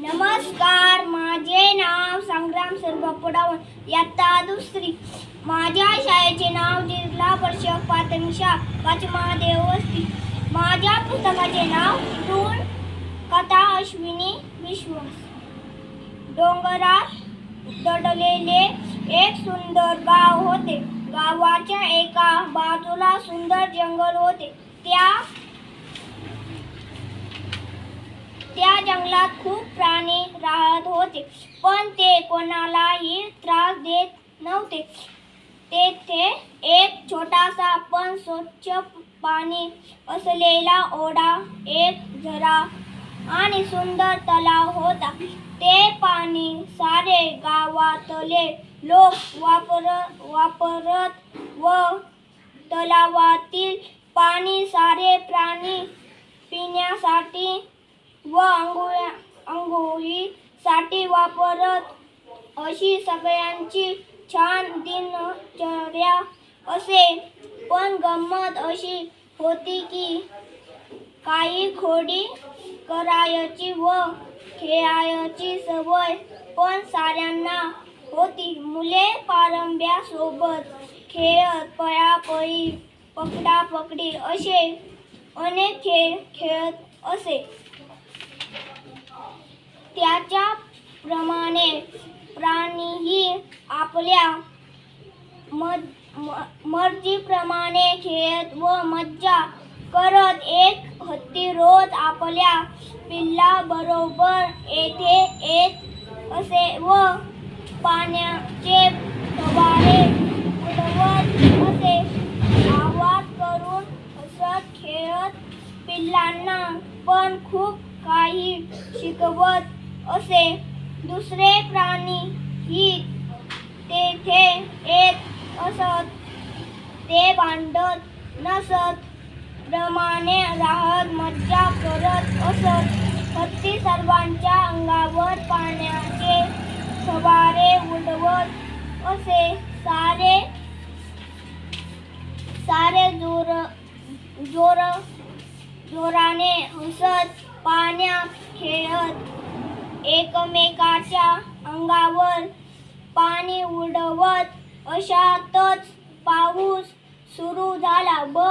नमस्कार माझे नाव संग्राम सर्व पुडावण इयत्ता दुसरी. माझ्या शाळेचे नाव जिल्हा परिषद प्राथमिक शाळा देवस्ती माझ्या पुस्तकाचे नाव टून कथा अश्विनी विश्वास. डोंगरात दडलेले एक सुंदर गाव होते. गावाच्या एका बाजूला सुंदर जंगल होते. त्या त्या जंगलात खूप प्राणी राहत होते पण ते कोणालाही त्रास देत नव्हते. तेथे एक छोटासा पण स्वच्छ पाणी असलेला ओढा एक झरा आणि सुंदर तलाव होता. ते पाणी सारे गावातले लोक वापर वापरत व तलावातील पाणी सारे प्राणी पिण्यासाठी व आंघोळ्या आंघोळीसाठी वापरत. अशी सगळ्यांची छान दिनचर्या असे. पण गंमत अशी होती की काही खोडी करायची व खेळायची सवय पण साऱ्यांना होती. मुले पारंब्यासोबत खेळत पळापळी पकडापकडी असे अनेक खेळ खेळत असे. त्याच्याप्रमाणे प्राणीही आपल्या मज म- मर्जीप्रमाणे खेळत व मज्जा करत एक हत्ती रोज आपल्या पिल्लाबरोबर येथे येत असे व पाण्याचे फवारे उडवत असे आवाज करून हसत खेळत पिल्लांना पण खूप काही शिकवत असे दुसरे प्राणी ही तेथे येत असत. ते भांडत नसत. प्रमाणे राहत मज्जा करत असत. हत्ती सर्वांच्या अंगावर पाण्याचे फवारे उडवत असे. सारे सारे जोर जोर जोराने हसत पाण्यात खेळत एकमेकाच्या अंगावर पाणी उडवत अशातच पाऊस सुरू झाला व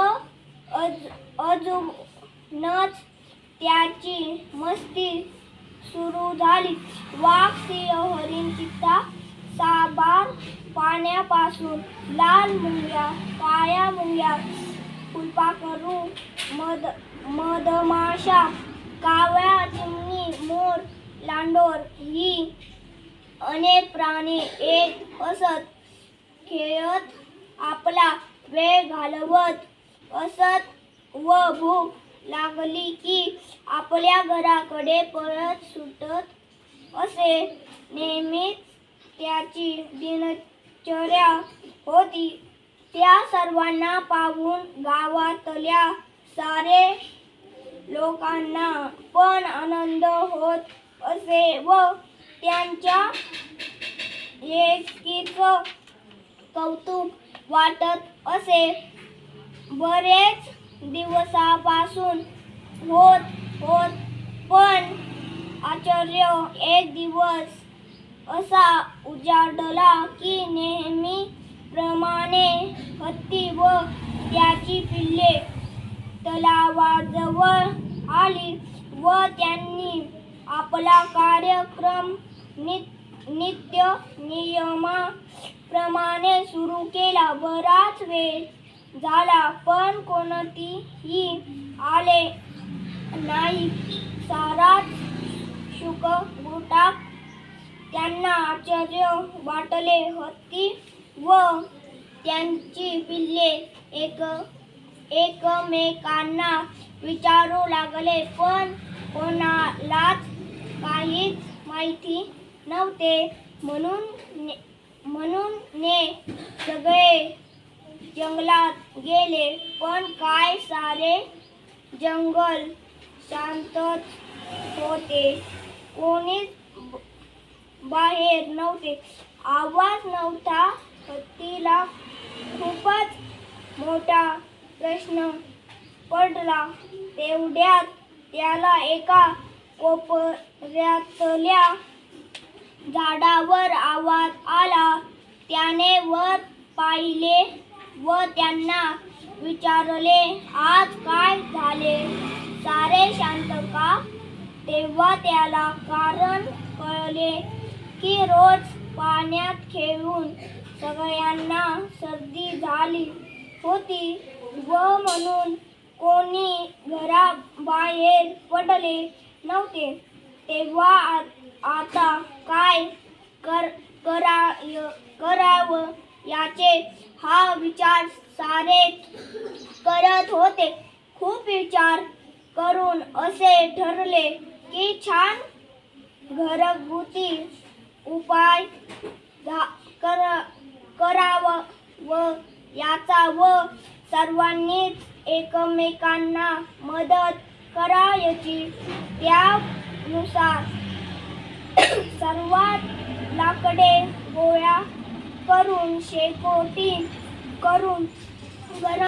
अज अजूनच त्याची मस्ती सुरू झाली. वाघ सिंह हरिण चित्ता साबार पाण्यापासून लाल मुंग्या काळ्या मुंग्या फुलपाखरू मध मधमाशा काव्या चिमणी मोर लांडोर ही अनेक प्राणी येत असत खेळत आपला वेळ घालवत असत व भूक लागली की आपल्या घराकडे परत सुटत असे. नेहमीच त्याची दिनचर्या होती. त्या सर्वांना पाहून गावातल्या सारे लोकांना पण आनंद होत असे व त्यांच्या एकीच कौतुक वाटत असे. बरेच दिवसापासून होत होत पण आश्चर्य एक दिवस असा उजाडला की नेहमी प्रमाणे हत्ती व त्याची पिल्ले तलावाजवळ आली व त्यांनी आपला कार्यक्रम नित नित्य नियमाप्रमाणे सुरू केला. बराच वेळ झाला पण कोणतीही आले नाही. साराच शुक गुटाक त्यांना आश्चर्य वाटले. होती व त्यांची पिल्ले एक एकमेकांना विचारू लागले पण कोणालाच काहीच माहिती नव्हते. म्हणून ने- म्हणून ने सगळे जंगलात गेले. पण काय सारे जंगल शांतच होते. कोणीच बाहेर नव्हते. आवाज नव्हता हत्तीला खूपच मोठा प्रश्न पडला. तेवढ्यात त्याला एका कोपऱ्यातल्या झाडावर आवाज आला. त्याने वर पाहिले व त्यांना विचारले आज काय झाले? सारे शांत का? तेव्हा त्याला कारण कळले की रोज पाण्यात खेळून सगळ्यांना सर्दी झाली होती व म्हणून कोणी घराबाहेर पडले. नव्हते तेव्हा आता काय कर कराय करावं याचे हा विचार सारे करत होते. खूप विचार करून असे ठरले की छान घरगुती उपाय धा- कर करावं व याचा व सर्वांनीच एकमेकांना मदत करायची. त्यानुसार सर्वात लाकडे गोळा करून शेकोटी करून गरम